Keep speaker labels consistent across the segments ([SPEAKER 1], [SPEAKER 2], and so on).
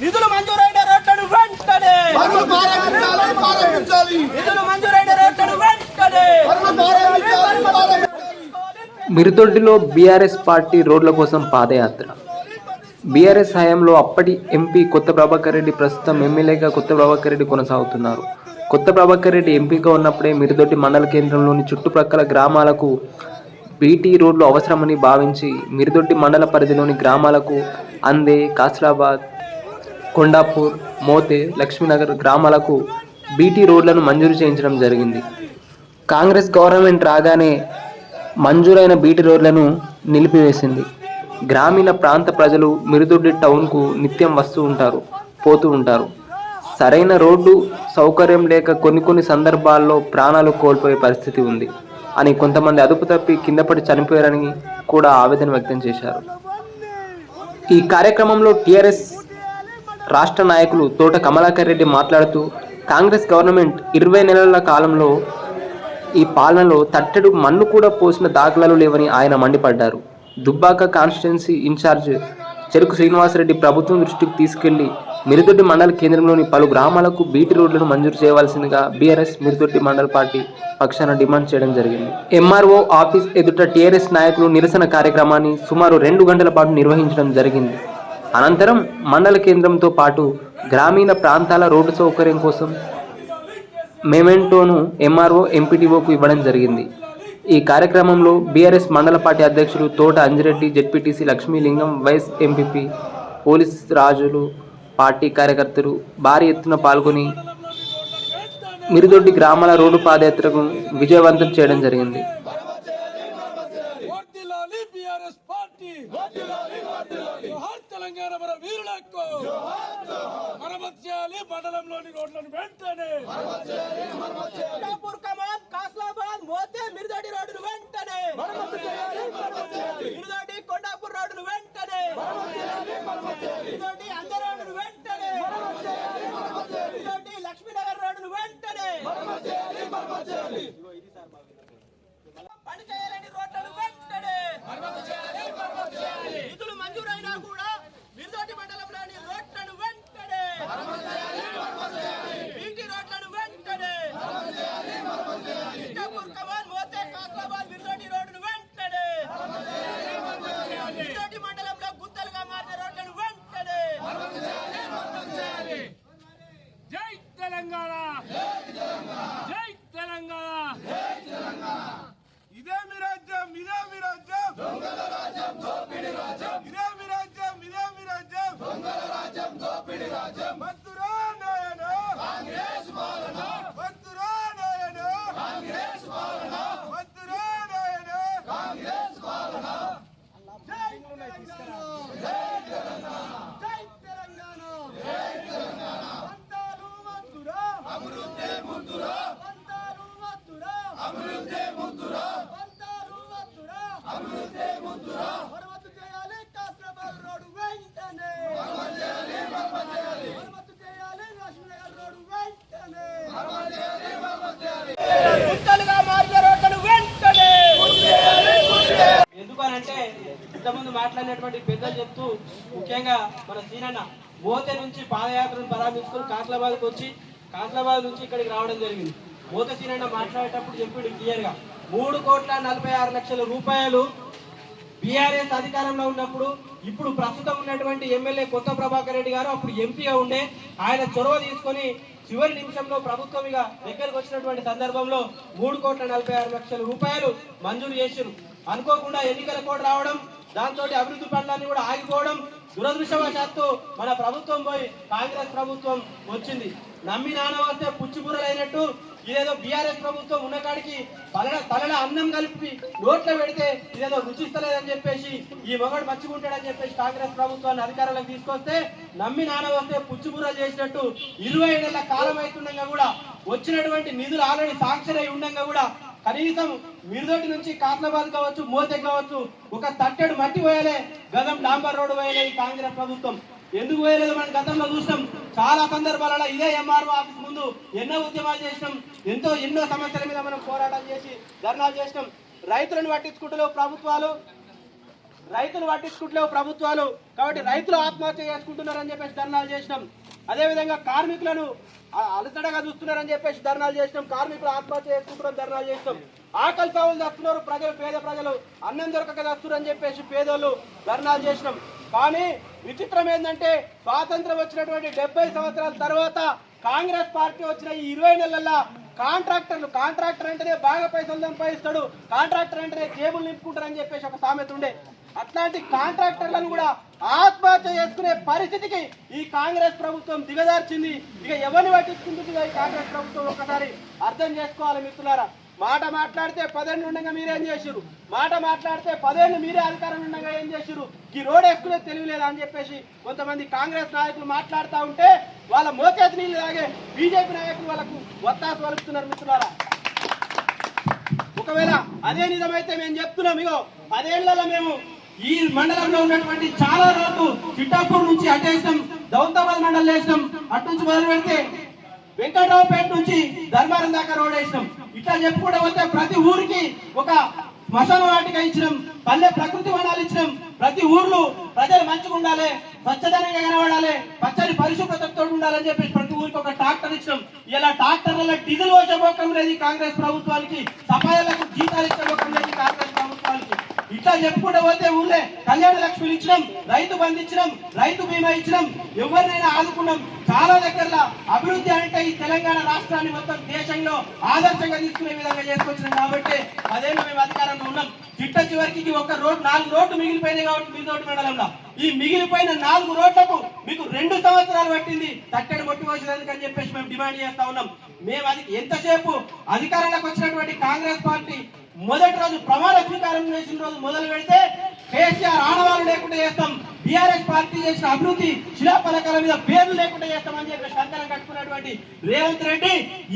[SPEAKER 1] నిధులు మంజూరైన రోడ్లను వెంటనే! నిధులు మంజూరైన రోడ్లను వెంటనే!
[SPEAKER 2] మిరుదొడ్డిలో బీఆర్ఎస్ పార్టీ రోడ్ల కోసం పాదయాత్ర. బీఆర్ఎస్ హయాంలో అప్పటి ఎంపీ కొత్త ప్రభాకర్ రెడ్డి ప్రస్తుతం ఎమ్మెల్యేగా కొత్త ప్రభాకర్ రెడ్డి కొనసాగుతున్నారు. కొత్త ప్రభాకర్ రెడ్డి ఎంపీగా ఉన్నప్పుడే మిరుదొడ్డి మండల కేంద్రంలోని చుట్టుప్రక్కల గ్రామాలకు బీటీ రోడ్లు అవసరమని భావించి మిరుదొడ్డి మండల పరిధిలోని గ్రామాలకు అందే కాసిరాబాద్ కొండాపూర్ మోతే లక్ష్మీనగర్ గ్రామాలకు బీటీ రోడ్లను మంజూరు చేయించడం జరిగింది. కాంగ్రెస్ గవర్నమెంట్ రాగానే మంజూరైన బీటీ రోడ్లను నిలిపివేసింది. గ్రామీణ ప్రాంత ప్రజలు మిరుదొడ్డి టౌన్కు నిత్యం వస్తూ ఉంటారు పోతూ ఉంటారు. సరైన రోడ్డు సౌకర్యం లేక కొన్ని కొన్ని సందర్భాల్లో ప్రాణాలు కోల్పోయే పరిస్థితి ఉంది అని కొంతమంది అదుపు తప్పి కిందపడి చనిపోయారని కూడా ఆవేదన వ్యక్తం చేశారు. ఈ కార్యక్రమంలో టీఆర్ఎస్ రాష్ట్ర నాయకులు తోట కమలాకర్ రెడ్డి మాట్లాడుతూ కాంగ్రెస్ గవర్నమెంట్ ఇరవై నెలల కాలంలో ఈ పాలనలో తట్టెడు మన్ను కూడా పోసిన దాఖలాలు లేవని ఆయన మండిపడ్డారు. దుబ్బాక కాన్స్టిట్యున్సీ ఇన్ఛార్జ్ చెరుకు శ్రీనివాసరెడ్డి ప్రభుత్వం దృష్టికి తీసుకెళ్ళి మిరుదొడ్డి మండల కేంద్రంలోని పలు గ్రామాలకు బీటీ రోడ్లను మంజూరు చేయవలసిందిగా బీఆర్ఎస్ మిరుదొడ్డి మండల పార్టీ పక్షాన డిమాండ్ చేయడం జరిగింది. ఎంఆర్ఓ ఆఫీస్ ఎదుట టీఆర్ఎస్ నాయకులు నిరసన కార్యక్రమాన్ని సుమారు రెండు గంటల పాటు నిర్వహించడం జరిగింది. అనంతరం మండల కేంద్రంతో పాటు గ్రామీణ ప్రాంతాల రోడ్డు సౌకర్యం కోసం మెమెంటోను ఎంఆర్ఓ ఎంపీటీఓకు ఇవ్వడం జరిగింది. ఈ కార్యక్రమంలో బీఆర్ఎస్ మండల పార్టీ అధ్యక్షులు Thota Anjireddy ZPTC Lakshmilingam vice MPP police రాజులు పార్టీ కార్యకర్తలు భారీ ఎత్తున పాల్గొని మిరుదొడ్డి గ్రామాల రోడ్డు పాదయాత్రకు విజయవంతం చేయడం జరిగింది
[SPEAKER 3] వర్ధిల్లాలి బీఆర్ఎస్ పార్టీ జోహార్ తెలంగాణ మన వీరులకు. మరమ్మతు చేయాలి మండలంలోని రోడ్లను వెంటనే.
[SPEAKER 1] కమాన్ కాస్లాబాద్ మోతే మిరుదొడ్డి రోడ్డును వెంటనే. మిరుదొడ్డి కొండాపూర్ రోడ్డును వెంటనే. మిరుదొడ్డి అందరోడ్డును వెంటనే. మిరుదొడ్డి లక్ష్మీ రోడ్డును వెంటనే పని చేయాలని రోడ్లను వెంటనే నిధులు మంజూరైనా కూడా మిరుదొడ్డి మండలంలోని రోడ్లను వెంటనే బీటీ రోడ్లను వెంటనే ఇష్టాపూర్ కమాన్ మోతే కాస్లాబాద్ మిర్దోటి రోడ్డును వెంటనే మిర్దోటి మండలంలో గుత్తలుగా మారిన రోడ్లను వెంటనే
[SPEAKER 3] జై తెలంగాణ జై తెలంగాణ ఇదే మీ రాజ్యం ఇదే మీ రాజ్యం ఇదే మీ రాజ్యం ఇదే మీ రాజ్యం మత్తురా నాయన మత్తురా నాయన మత్తురా నాయన జై తెలంగాణ జై తెలంగాణ వందలు మత్తురా అమృతే ముద్దురా వందలు మత్తురా అమృతే ముద్దురా వందలు మత్తురా అమృతే ముద్దురా మరమ్మతు చేయాలి కాస్రాబాద్ రోడ్డు వెంటనే మరమ్మతు చేయాలి మరమ్మతు చేయాలి మరమ్మతు చేయాలి లక్ష్మీనగర్ రోడ్డు వెంటనే
[SPEAKER 1] గుత్తలుగా మారిన రోడ్లను వెంటనే
[SPEAKER 4] ఎందుకనంటే ఇంతకుముందు మాట్లాడినటువంటి పెద్దలు చెప్తూ ముఖ్యంగా మన సీనన్న మోతే నుంచి పాదయాత్రను ప్రారంభించుకుని కాట్లాబాద్కి వచ్చి కాట్లాబాద్ నుంచి ఇక్కడికి రావడం జరిగింది. మోత సీనన్న మాట్లాడేటప్పుడు చెప్పిండు క్లియర్గా మూడు కోట్ల నలభై ఆరు లక్షల రూపాయలు బీఆర్ఎస్ అధికారంలో ఉన్నప్పుడు ఇప్పుడు ప్రస్తుతం ఉన్నటువంటి ఎమ్మెల్యే కొత్త ప్రభాకర్ రెడ్డి గారు అప్పుడు ఎంపీగా ఉండే ఆయన చొరవ తీసుకొని చివరి నిమిషంలో ప్రభుత్వం ఇక దగ్గరకు వచ్చినటువంటి సందర్భంలో మూడు కోట్ల నలభై ఆరు లక్షల రూపాయలు మంజూరు చేశారు అనుకోకుండా ఎన్నికల కోడ్ రావడం దాంతో అభివృద్ధి పనులన్నీ కూడా ఆగిపోవడం దురదృష్టవశాత్తు మన ప్రభుత్వం పోయి కాంగ్రెస్ ప్రభుత్వం వచ్చింది. నమ్మి నాన్న వస్తే పుచ్చిబుర్రలైనట్టు ఇదేదో బీఆర్ఎస్ ప్రభుత్వం ఉన్న కాడికి తలల తలల అన్నం కలిపి నోట్లో పెడితే ఇదేదో రుచిస్తలేదని చెప్పేసి ఈ మొగడు మర్చికుంటాడని చెప్పేసి కాంగ్రెస్ ప్రభుత్వాన్ని అధికారంలోకి తీసుకొస్తే నమ్మి నాన్న వస్తే పుచ్చిబుర్ర చేసినట్టు ఇరవై నెలల కాలం అవుతుండగా కూడా వచ్చినటువంటి నిధులు ఆల్రెడీ సాంక్షన్ అయి ఉండగా కూడా కనీసం మిరుదొడ్డి నుంచి కాట్లబాద్ కావచ్చు మోతే కావచ్చు ఒక తట్టెడు మట్టి పోయాలే. గదం డాంబర్ రోడ్డు పోయాలి కాంగ్రెస్ ప్రభుత్వం. ఎందుకు పోయలేదు మనం గతంలో చూసినాం చాలా సందర్భాలలో ఇదే ఎంఆర్ఓ ఆఫీస్ ముందు ఎన్నో ఉద్యమాలు చేసినాం. ఎంతో ఎన్నో సమస్యల మీద మనం పోరాటం చేసి ధర్నాలు చేసినాం. రైతులను పట్టించుకుంటలేవు ప్రభుత్వాలు. రైతులు పట్టించుకుంటలేవు ప్రభుత్వాలు. కాబట్టి రైతులు ఆత్మహత్య చేసుకుంటున్నారని చెప్పేసి ధర్నాలు చేసినాం. అదేవిధంగా కార్మికులను అ- చూస్తున్నారని చెప్పేసి ధర్నాలు చేసినాం. కార్మికులు ఆత్మహత్య చేసుకుంటున్నాం ధర్నాలు చేసినాం. ఆకలి సావులు చేస్తున్నారు ప్రజలు పేద ప్రజలు అన్నం దొరకక చేస్తున్నారని చెప్పేసి పేదోళ్ళు ధర్నాలు చేసినాం. కానీ విచిత్రం ఏంటంటే స్వాతంత్రం వచ్చినటువంటి డెబ్బై సంవత్సరాల తర్వాత కాంగ్రెస్ పార్టీ వచ్చిన ఈ ఇరవై నెలల్లో కాంట్రాక్టర్లు కాంట్రాక్టర్ అంటేనే బాగా పైసలు సంపాదిస్తాడు కాంట్రాక్టర్ అంటేనే జేబులు నింపుకుంటారని చెప్పేసి ఒక సామెత ఉండే. అట్లాంటి కాంట్రాక్టర్లను కూడా ఆత్మహత్య చేసుకునే పరిస్థితికి ఈ కాంగ్రెస్ ప్రభుత్వం దిగదార్చింది ఇక ఎవరిని పట్టించుకుంటుంది ఈ కాంగ్రెస్ ప్రభుత్వం? ఒకసారి అర్థం చేసుకోవాలి మిత్రులారా. మాట మాట్లాడితే పదేళ్ళు ఉండగా మీరేం చేసిరు మాట మాట్లాడితే పదేళ్ళు మీరే అధికారం ఉండగా ఏం చేసిరు ఈ రోడ్ ఎక్కువ తెలియలేదు అని చెప్పేసి కొంతమంది కాంగ్రెస్ నాయకులు మాట్లాడుతూ ఉంటే వాళ్ళ మోచేతి నీళ్ళు తాగే బీజేపీ నాయకులు వాళ్ళకు ఒత్తాసు వలుపుతున్నారు మిత్రులారా. ఒకవేళ అదే నిజమైతే మేము చెప్తున్నాం ఇగో పదేళ్ళలో మేము ఈ మండలంలో ఉన్నటువంటి చాలా రోడ్లు చిట్టాపూర్ నుంచి అటేసినాం దౌతాబాద్ మండలం వేసినాం అటు నుంచి మొదలు పెడితే వెంకట్రావుపేట నుంచి ధర్మారం దాకా రోడ్ వేసినాం. ఇట్లా చెప్పుకుంటూ పోతే ప్రతి ఊరికి ఒక శ్మశాన వాటిక ఇచ్చినాం పల్లె ప్రకృతి వనాలు ఇచ్చినాం. ప్రతి ఊర్లో ప్రజలు మంచిగా ఉండాలి స్వచ్ఛదనంగా కనబడాలి పచ్చని పరిశుభ్రతతో ఉండాలని చెప్పేసి ప్రతి ఊరికి ఒక ట్రాక్టర్ ఇచ్చినాం. ఇలా ట్రాక్టర్ల డీజిల్ వచ్చే లేదు కాంగ్రెస్ ప్రభుత్వానికి సఫాయిలకు జీతాలు ఇచ్చే లేదు కాంగ్రెస్ ఇట్లా చెప్పుకుంటూ పోతే ఊర్లే. కళ్యాణ లక్ష్మిని ఇచ్చినాం రైతు బంధు ఇచ్చినాం రైతు బీమా ఇచ్చినాం ఎవరినైనా ఆదుకున్నాం. చాలా దగ్గరలో అభివృద్ధి అంటే ఈ తెలంగాణ రాష్ట్రాన్ని మొత్తం దేశంలో ఆదర్శంగా తీసుకునే విధంగా చేసుకొచ్చినాం కాబట్టి అదేమో మేము అధికారంలో ఉన్నాం. చిట్ట చివరికి ఒక రోడ్ నాలుగు రోడ్లు మిగిలిపోయినాయి కాబట్టి మీ తోటి మండలంలో. ఈ మిగిలిపోయిన నాలుగు రోడ్లకు మీకు రెండు సంవత్సరాలు పట్టింది. తట్టడి మొట్టి అని చెప్పేసి మేము డిమాండ్ చేస్తా ఉన్నాం. మేము అది ఎంతసేపు అధికారంలోకి వచ్చినటువంటి కాంగ్రెస్ పార్టీ మొదటి రోజు ప్రమాణ చేసిన రోజు మొదలు పెడితే కేసీఆర్ ఆడవాళ్ళు లేకుండా చేస్తాం. బీఆర్ఎస్ పార్టీ చేసిన అభివృద్ధి శిలాఫలకాల మీద పేర్లు లేకుండా చేస్తామని చెప్పి కంకణం కట్టుకున్నటువంటి రేవంత్ రెడ్డి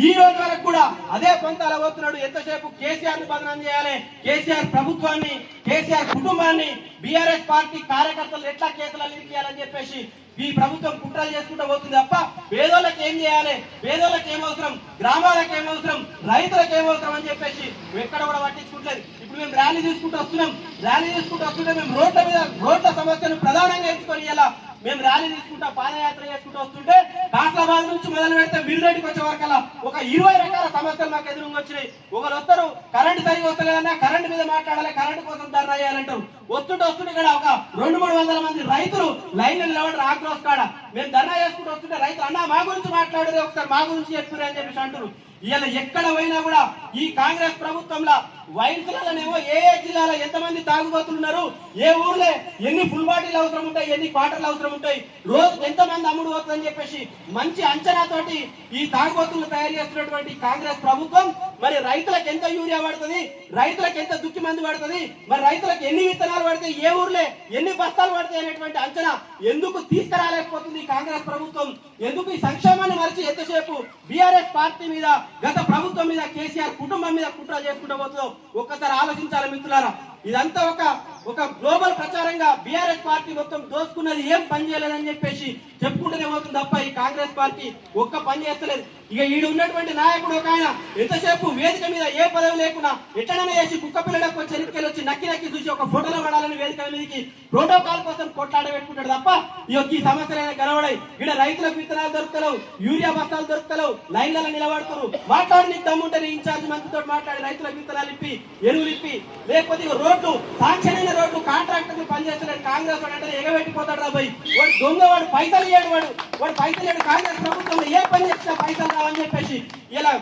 [SPEAKER 4] ఈ రోజు వరకు కూడా అదే కొంత పోతున్నాడు. ఎంతసేపు కేసీఆర్ను బదనం చేయాలి? కేసీఆర్ ప్రభుత్వాన్ని కేసీఆర్ కుటుంబాన్ని బీఆర్ఎస్ పార్టీ కార్యకర్తలు ఎట్లా కేసులు ఇరికియాలని చెప్పేసి ఈ ప్రభుత్వం కుట్రలు చేసుకుంటూ పోతుంది తప్ప పేదోళ్ళకి ఏం చేయాలి? పేదోళ్ళకి ఏమవసరం గ్రామాలకు ఏమవసరం రైతులకు ఏమవసరం అని చెప్పేసి ఎక్కడ కూడా పట్టించుకుంటలేదు ఇప్పుడు మేము ర్యాలీ తీసుకుంటూ వస్తున్నాం. ర్యాలీ చేసుకుంటూ వస్తుంటే మేము రోడ్ల మీద రోడ్ల సమస్యను ప్రధానంగా ఎంచుకొని ఇలా మేము ర్యాలీ తీసుకుంటా పాదయాత్ర చేసుకుంటూ వస్తుంటే కాట్లాబాద్ నుంచి మొదలు పెడితే మిర్రెడ్డికి వచ్చే వరకల్లా ఒక ఇరవై రకాల సమస్యలు మాకు ఎదురుగా వచ్చినాయి. ఒకరు వస్తారు కరెంట్ సరిగా వస్తలేదన్నా కరెంట్ మీద మాట్లాడాలి కరెంట్ కోసం ధర్నా చేయాలంటారు. వస్తుంటే వస్తుంటే ఇక్కడ ఒక రెండు మూడు వందల మంది రైతులు లైన్ నిలబడి ఆక్రోస్ కాడ. మేము ధర్నా చేసుకుంటూ వస్తుంటే రైతులు అన్న మా గురించి మాట్లాడేది ఒకసారి మా గురించి చెప్తున్నారు అని చెప్పేసి అంటారు ఇలా ఎక్కడ పోయినా కూడా ఈ కాంగ్రెస్ ప్రభుత్వంలో వయసులనేమో ఏ ఏ జిల్లాలో ఎంతమంది తాగుబోతున్నారు ఏ ఊర్లో ఎన్ని ఫుల్ బాటిల్ అవసరం ఉంటాయి ఎన్ని క్వార్టర్లు అవసరం ఉంటాయి రోజు ఎంతమంది అమ్ముడు పోతుందని చెప్పేసి మంచి అంచనాతోటి ఈ తాగుబోతులు తయారు చేస్తున్నటువంటి కాంగ్రెస్ ప్రభుత్వం మరి రైతులకు ఎంత యూరియా పడుతుంది రైతులకు ఎంత దుక్కి మందు పడుతుంది మరి రైతులకు ఎన్ని విత్తనాలు పడతాయి ఏ ఊర్లే ఎన్ని బస్తాలు పడతాయి అనేటువంటి అంచనా ఎందుకు తీసుకురాలేకపోతుంది కాంగ్రెస్ ప్రభుత్వం? ఎందుకు ఈ సంక్షేమాన్ని మరిచి ఎంతసేపు బీఆర్ఎస్ పార్టీ మీద గత ప్రభుత్వం మీద కేసీఆర్ కుటుంబం మీద కుట్ర చేసుకుంటూ పోతుందో ఒక్కసారి ఆలోచించాలి మిత్రులారా. ఇదంతా ఒక ఒక గ్లోబల్ ప్రచారంగా బీఆర్ఎస్ పార్టీ మొత్తం దోసుకున్నది ఏం పని చేయలేదని చెప్పేసి చెప్పుకుంటూనే పోతుంది తప్ప ఈ కాంగ్రెస్ పార్టీ ఒక్క పని చేస్తలేదు. ఇక ఈడు ఉన్నటువంటి నాయకుడు ఒక ఆయన ఎంతసేపు వేదిక మీద ఏ పదవి లేకుండా ఎట్లనైనా చేసి కుక్క పిల్లలకు చరిత్రలు వచ్చి నక్కి నక్కి చూసి ఒక ఫోటోలో పడాలని వేదిక మీదకి ప్రోటోకాల్ కోసం కొట్లాడ పెట్టుకుంటాడు తప్ప ఈ యొక్క ఈ సమస్యలైన కనబడాయి ఇక్కడ రైతులకు విత్తనాలు దొరుకుతలేవు యూరియా బస్తాలు దొరుకుతలేవు లైన్లలో నిలబడతారు మాట్లాడి నీకు దమ్ముంటే ఇన్ఛార్జ్ మంత్రితో మాట్లాడి రైతులకు విత్తనాలు ఇప్పి ఎరువులు ఇప్పి లేకపోతే రోడ్లు సాంక్షన్ అయిన రోడ్లు కాంట్రాక్టర్లు పనిచేస్తున్నాడు కాంగ్రెస్ వాడు అంటే ఎగబెట్టిపోతాడు రా వాడు దొంగ వాడు పైసలు ఇయ్యాడు వాడు. వాడు పైసలు ఇయ్యాడు కాంగ్రెస్ ప్రభుత్వంలో ఏ పని చేసినా పైసలు రావని చెప్పేసి ఇలా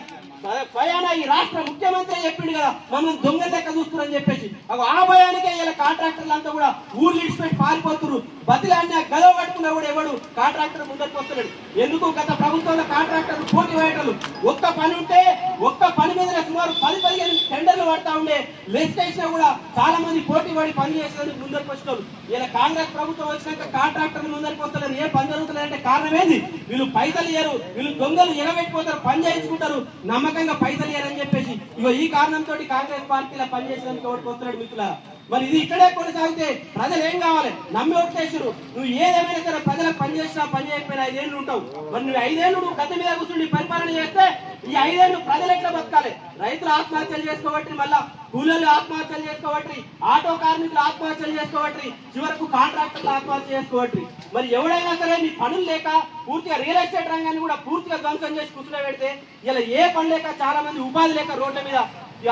[SPEAKER 4] భయాన ఈ రాష్ట్ర ముఖ్యమంత్రి చెప్పిండు కదా మమ్మల్ని దొంగ లెక్క చూస్తున్నారని చెప్పేసి. ఆ భయానికే ఇలా కాంట్రాక్టర్లు అంతా కూడా ఊర్లు ఇడిచిపెట్టి పారిపోతున్నారు. బతిలాన్ని గదవ పట్టుకున్న కూడా ఎవడు కాంట్రాక్టర్ ముందరికి వస్తున్నాడు ఎందుకు? గత ప్రభుత్వంలో కాంట్రాక్టర్లు పోటీ వేయటలు ఒక్క పని ఉంటే ఒక్క పని మీద సుమారు పది పదిహేను టెండర్లు పడతా ఉండే. లిస్ట్ చేసినా కూడా చాలా మంది పోటీ పడి పని చేసేందుకు ముందరికి వచ్చారు ఇలా కాంగ్రెస్ ప్రభుత్వం వచ్చినాక కాంట్రాక్టర్లు ముందరికి వస్తారు ఏ పని జరుగుతుందంటే కారణం ఏది? వీళ్ళు పైసలు ఇయ్యరు. వీళ్ళు దొంగలు ఎగబెట్టిపోతారు పని చేయించుకుంటారు. నమ్మకంగా పైసలు ఇయ్యరని చెప్పేసి. ఇగో ఈ కారణంతో కాంగ్రెస్ పార్టీలో పనిచేసేందుకు ఎవరికి వస్తున్నాడు మిత్రులారా? మరి ఇది ఇక్కడే కొనసాగితే ప్రజలు ఏం కావాలి? నమ్మి ఓట్లేసారు నువ్వు ఏదేమైనా సరే ప్రజలకు పనిచేసినా పని చేయకపోయినా ఐదేళ్ళు ఉంటావు. మరి నువ్వు ఐదేళ్ళు నువ్వు గత మీద కూర్చుని పరిపాలన చేస్తే ఈ ఐదేళ్ళు ప్రజలు ఎట్లా బతకాలి? రైతులు ఆత్మహత్యలు చేసుకోబట్టి మళ్ళా. కూలీలు ఆత్మహత్యలు చేసుకోబట్టి ఆటో కార్మికులు ఆత్మహత్యలు చేసుకోబట్టి చివరకు కాంట్రాక్టర్లు ఆత్మహత్య చేసుకోబట్టి మరి ఎవడైనా సరే నీ పనులు లేక పూర్తిగా రియల్ ఎస్టేట్ రంగాన్ని కూడా పూర్తిగా ధ్వంసం చేసి కూర్చుని పెడితే ఇలా ఏ పని లేక చాలా మంది ఉపాధి లేక రోడ్ల మీద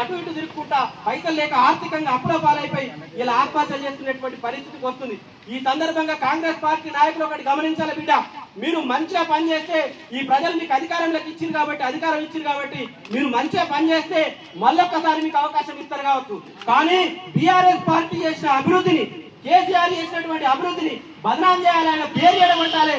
[SPEAKER 4] అటు ఇటు తిరుగుకుంటా పైసలు లేక ఆర్థికంగా అప్పుల పాలైపోయి ఇలా ఆత్మహత్యలు చేస్తున్నటువంటి పరిస్థితికి వస్తుంది. ఈ సందర్భంగా కాంగ్రెస్ పార్టీ నాయకులు ఒకటి గమనించాలి బిడ్డ. మీరు మంచిగా పనిచేస్తే ఈ ప్రజలు మీకు అధికారంలోకి ఇచ్చింది కాబట్టి అధికారం ఇచ్చింది కాబట్టి మీరు మంచిగా పనిచేస్తే మళ్ళొక్కసారి మీకు అవకాశం ఇస్తారు కావచ్చు. కానీ బీఆర్ఎస్ పార్టీ చేసిన అభివృద్ధిని కేసీఆర్ చేసినటువంటి అభివృద్ధిని బదనాం చేయాలి పేరు చేయడం అంటారే